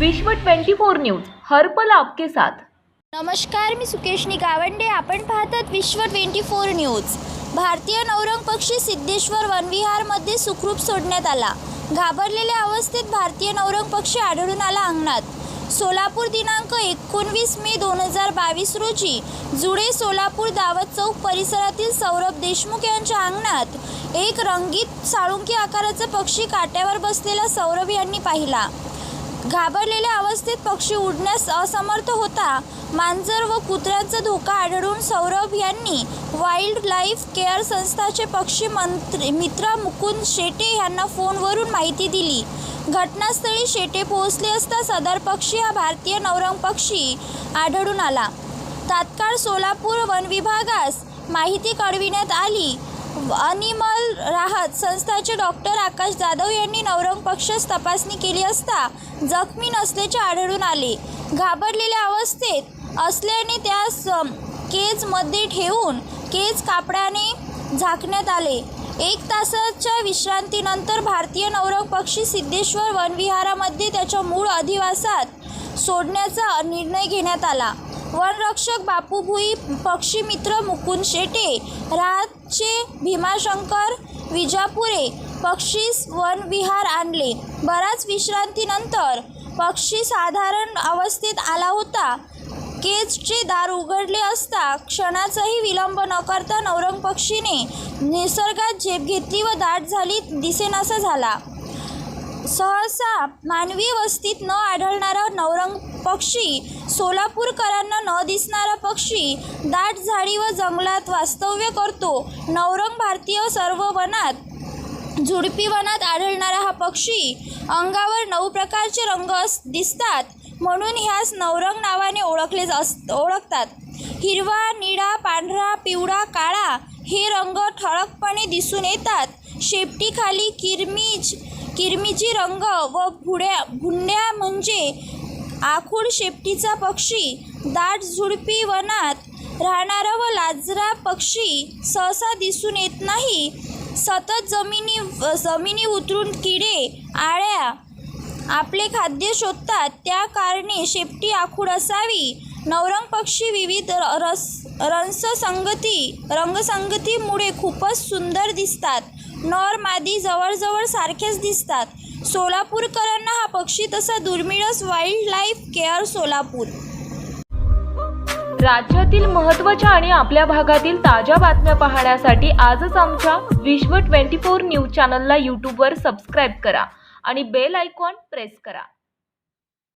विश्व 24 न्यूज हर्पल आपके साथ. नमस्कार मी सुकेशनी गावंडे आपण पाहतात विश्व ट्वेंटी फोर न्यूज. भारतीय नवरंग पक्षी सिद्धेश्वर वनविहारमध्ये सुखरूप सोडण्यात आला. घाबरलेल्या अवस्थेत भारतीय नवरंग पक्षी आढळून आला अंगणात. सोलापूर दिनांक एकोणवीस मे दोन हजार बावीस रोजी जुडे सोलापूर दावत चौक परिसरातील सौरभ देशमुख यांच्या अंगणात एक रंगीत साळुंकी आकाराचा पक्षी काट्यावर बसलेला सौरभ यांनी पाहिला. घाबरलेल्या अवस्थेत पक्षी उडण्यास असमर्थ होता. मांजर व कुत्र्यांचा धोका आढळून सौरभ यांनी वाईल्ड लाईफ केअर संस्थाचे पक्षी मंत्री मित्र मुकुंद शेटे यांना फोनवरून माहिती दिली. घटनास्थळी शेटे पोहोचले असता सदर पक्षी हा भारतीय नवरंग पक्षी आढळून आला. तात्काळ सोलापूर वन विभागास माहिती कळविण्यात आली. अनिमल राहत संस्थाचे डॉक्टर आकाश जाधव यांनी नवरंग पक्षास तपासणी केली असता जखमी नसल्याचे आढळून आले. घाबरलेल्या अवस्थेत असल्याने त्यास केजमध्ये ठेवून केज कापडाने झाकण्यात आले. एक तासाच्या विश्रांतीनंतर भारतीय नवरंग पक्षी सिद्धेश्वर वनविहारामध्ये त्याच्या मूळ अधिवासात सोडण्याचा निर्णय घेण्यात आला. वनरक्षक बापू भुई पक्षी मित्र मुकुंद शेटे राहचे भीमाशंकर विजापुरे पक्षीस वनविहार आणले. बराच विश्रांतीनंतर पक्षी साधारण अवस्थेत आला होता. केजचे दार उघडले असता क्षणाचाही विलंब न करता नवरंग पक्षीने निसर्गात झेप घेतली व दाट झाली दिसेनासा झाला. सहसा मानवी वस्तीत न आढळणारा नवरंग पक्षी सोलापूरकरांना न दिसणारा पक्षी दाट झाडी व जंगलात वास्तव्य करतो. नवरंग भारतीय सर्व वनात झुडपी वनात आढळणारा हा पक्षी अंगावर नऊ प्रकारचे रंग अस दिसतात. म्हणून ह्यास नवरंग नावाने ओळखले अस ओळखतात. हिरवा निळा पांढरा पिवळा काळा हे रंग ठळकपणे दिसून येतात. शेपटीखाली किरमिज किरमिजी रंग व भुड्या भुंड्या म्हणजे आखूड शेपटीचा पक्षी. दाट झुडपी वनात राहणारा व लाजरा पक्षी सहसा दिसून येत नाही. सतत जमिनी जमिनी उतरून किडे आळ्या आपले खाद्य शोधतात. त्या कारणे शेपटी आखूड असावी. नवरंग पक्षी विविध र- रस रंगसंगती रंगसंगतीमुळे खूपच सुंदर दिसतात. नर मादी जवळजवळ सारखेच दिसतात. सोलापूरकरांना हा पक्षी तसा दुर्मिळच वाईल्ड लाईफ केअर सोलापूर. राज्यातील महत्त्वाच्या आणि आपल्या भागातील ताज्या बातम्या पाहण्यासाठी आजच आमच्या विश्व 24 न्यूज चॅनलला यूट्यूबवर सबस्क्राईब करा आणि बेल आयकॉन प्रेस करा.